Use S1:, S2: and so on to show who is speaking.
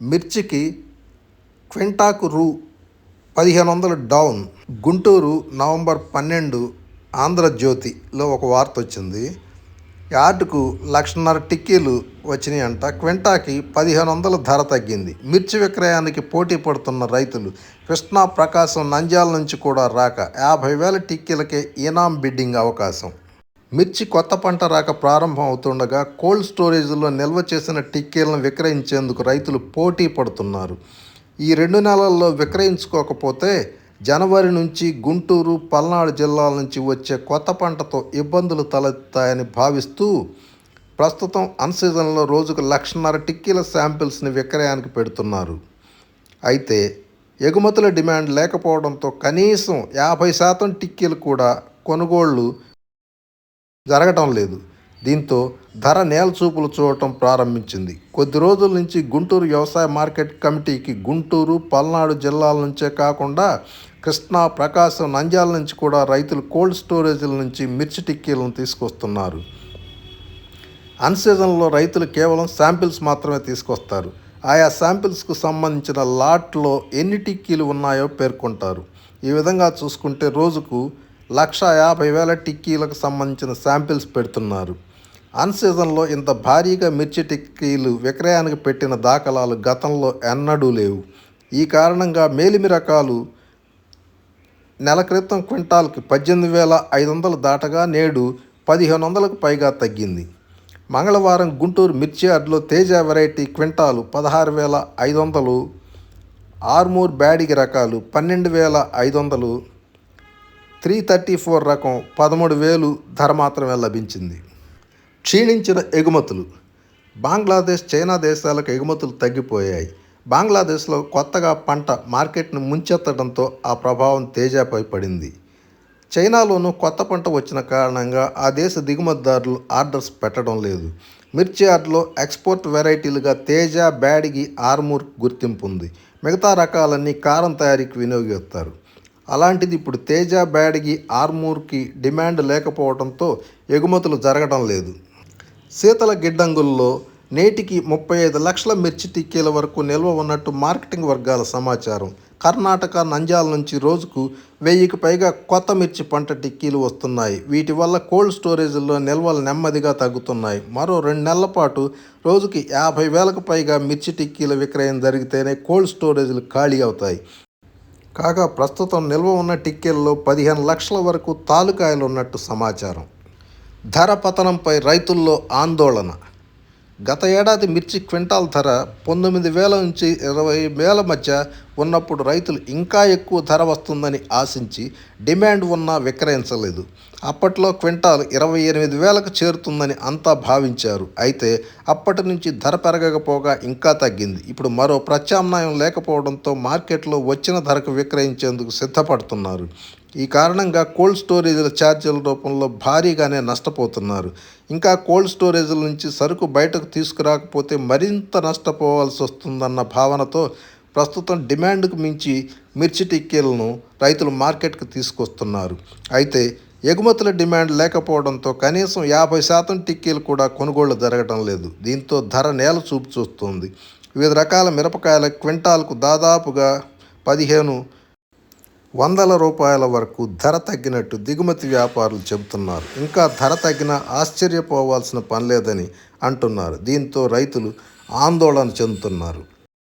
S1: మిర్చికి క్వింటాకు రూ పదిహేను వందలు డౌన్. గుంటూరు నవంబర్ పన్నెండు ఆంధ్రజ్యోతిలో ఒక వార్త వచ్చింది. యార్డుకు లక్షన్నర టిక్కీలు వచ్చినాయి అంట క్వింటాకి పదిహేను వందల ధర తగ్గింది. మిర్చి విక్రయానికి పోటీ పడుతున్న రైతులు కృష్ణా ప్రకాశం నంద్యాల నుంచి కూడా రాక యాభై వేల టిక్కీలకే ఈనాం బిడ్డింగ్ అవకాశం. మిర్చి కొత్త పంట రాక ప్రారంభం అవుతుండగా కోల్డ్ స్టోరేజ్లో నిల్వ చేసిన టిక్కీలను విక్రయించేందుకు రైతులు పోటీ పడుతున్నారు. ఈ రెండు నెలల్లో విక్రయించుకోకపోతే జనవరి నుంచి గుంటూరు పల్నాడు జిల్లాల నుంచి వచ్చే కొత్త పంటతో ఇబ్బందులు తలెత్తాయని భావిస్తూ ప్రస్తుతం అన్సీజన్లో రోజుకు లక్షన్నర టిక్కీల శాంపిల్స్ని విక్రయానికి పెడుతున్నారు. అయితే ఎగుమతుల డిమాండ్ లేకపోవడంతో కనీసం యాభై శాతం టిక్కీలు కూడా కొనుగోళ్ళు జరగటం లేదు. దీంతో ధర నేలచూపులు చూడటం ప్రారంభించింది. కొద్ది రోజుల నుంచి గుంటూరు వ్యవసాయ మార్కెట్ కమిటీకి గుంటూరు పల్నాడు జిల్లాల నుంచే కాకుండా కృష్ణా ప్రకాశం నంద్యాల నుంచి కూడా రైతులు కోల్డ్ స్టోరేజ్ల నుంచి మిర్చి టిక్కీలను తీసుకొస్తున్నారు. అన్సీజన్లో రైతులు కేవలం శాంపిల్స్ మాత్రమే తీసుకొస్తారు. ఆయా శాంపిల్స్కు సంబంధించిన లాట్లో ఎన్ని టిక్కీలు ఉన్నాయో పేర్కొంటారు. ఈ విధంగా చూసుకుంటే రోజుకు లక్ష యాభై వేల టిక్కీలకు సంబంధించిన శాంపిల్స్ పెడుతున్నారు. అన్ సీజన్లో ఇంత భారీగా మిర్చి టిక్కీలు విక్రయానికి పెట్టిన దాఖలాలు గతంలో ఎన్నడూ లేవు. ఈ కారణంగా మేలిమి రకాలు నెల క్రితం క్వింటాల్కి పద్దెనిమిది వేల ఐదు వందలు దాటగా నేడు పదిహేను వందలకు పైగా తగ్గింది. మంగళవారం గుంటూరు మిర్చి అడ్లో తేజ వెరైటీ క్వింటాలు పదహారు వేల ఐదు వందలు ఆర్మూర్ బ్యాడిగి రకాలు పన్నెండు వేల ఐదు వందలు త్రీ థర్టీ ఫోర్ రకం పదమూడు వేలు ధర మాత్రమే లభించింది. క్షీణించిన ఎగుమతులు. బంగ్లాదేశ్ చైనా దేశాలకు ఎగుమతులు తగ్గిపోయాయి. బంగ్లాదేశ్లో కొత్తగా పంట మార్కెట్ను ముంచెత్తడంతో ఆ ప్రభావం తేజాపై పడింది. చైనాలోనూ కొత్త పంట వచ్చిన కారణంగా ఆ దేశ దిగుమతిదారులు ఆర్డర్స్ పెట్టడం లేదు. మిర్చి ఆర్డర్లో ఎక్స్పోర్ట్ వెరైటీలుగా తేజ బ్యాడిగి ఆర్మూర్ గుర్తింపు ఉంది. మిగతా రకాలన్నీ కారం తయారీకి వినియోగిస్తారు అలాంటిది ఇప్పుడు తేజ బ్యాడిగి ఆర్మూర్కి డిమాండ్ లేకపోవడంతో ఎగుమతులు జరగడం లేదు. శీతల గిడ్డంగుల్లో నేటికి ముప్పై ఐదు లక్షల మిర్చి టిక్కీల వరకు నిల్వ ఉన్నట్టు మార్కెటింగ్ వర్గాల సమాచారం. కర్ణాటక నంద్యాల నుంచి రోజుకు వెయ్యికి పైగా కొత్త మిర్చి పంట టిక్కీలు వస్తున్నాయి. వీటి వల్ల కోల్డ్ స్టోరేజ్లో నిల్వలు నెమ్మదిగా తగ్గుతున్నాయి. మరో రెండు నెలల పాటు రోజుకి యాభై వేలకు పైగా మిర్చి టిక్కీల విక్రయం జరిగితేనే కోల్డ్ స్టోరేజ్లు ఖాళీ అవుతాయి. కాగా ప్రస్తుతం నిల్వ ఉన్న టిక్కెల్లో పదిహేను లక్షల వరకు తాలుకాయలు ఉన్నట్టు సమాచారం. ధర పతనంపై రైతుల్లో ఆందోళన. గత ఏడాది మిర్చి క్వింటాల్ ధర పంతొమ్మిది వేల నుంచి ఇరవై వేల మధ్య ఉన్నప్పుడు రైతులు ఇంకా ఎక్కువ ధర వస్తుందని ఆశించి డిమాండ్ ఉన్నా విక్రయించలేదు. అప్పట్లో క్వింటాల్ ఇరవై ఎనిమిది వేలకు చేరుతుందని అంతా భావించారు. అయితే అప్పటి నుంచి ధర పెరగకపోగా ఇంకా తగ్గింది. ఇప్పుడు మరో ప్రత్యామ్నాయం లేకపోవడంతో మార్కెట్లో వచ్చిన ధరకు విక్రయించేందుకు సిద్ధపడుతున్నారు. ఈ కారణంగా కోల్డ్ స్టోరేజీల ఛార్జీల రూపంలో భారీగానే నష్టపోతున్నారు. ఇంకా కోల్డ్ స్టోరేజీల నుంచి సరుకు బయటకు తీసుకురాకపోతే మరింత నష్టపోవాల్సి వస్తుందన్న భావనతో ప్రస్తుతం డిమాండ్కు మించి మిర్చి టిక్కీలను రైతులు మార్కెట్కు తీసుకొస్తున్నారు. అయితే ఎగుమతుల డిమాండ్ లేకపోవడంతో కనీసం యాభై శాతం టిక్కీలు కూడా కొనుగోళ్ళు జరగడం లేదు. దీంతో ధర నేల చూపు చూస్తుంది. వివిధ రకాల మిరపకాయల క్వింటాల్కు దాదాపుగా పదిహేను వందల రూపాయల వరకు ధర తగ్గినట్టు దిగుమతి వ్యాపారులు చెబుతున్నారు. ఇంకా ధర తగ్గినా ఆశ్చర్యపోవాల్సిన పని లేదని అంటున్నారు. దీంతో రైతులు ఆందోళన చెందుతున్నారు.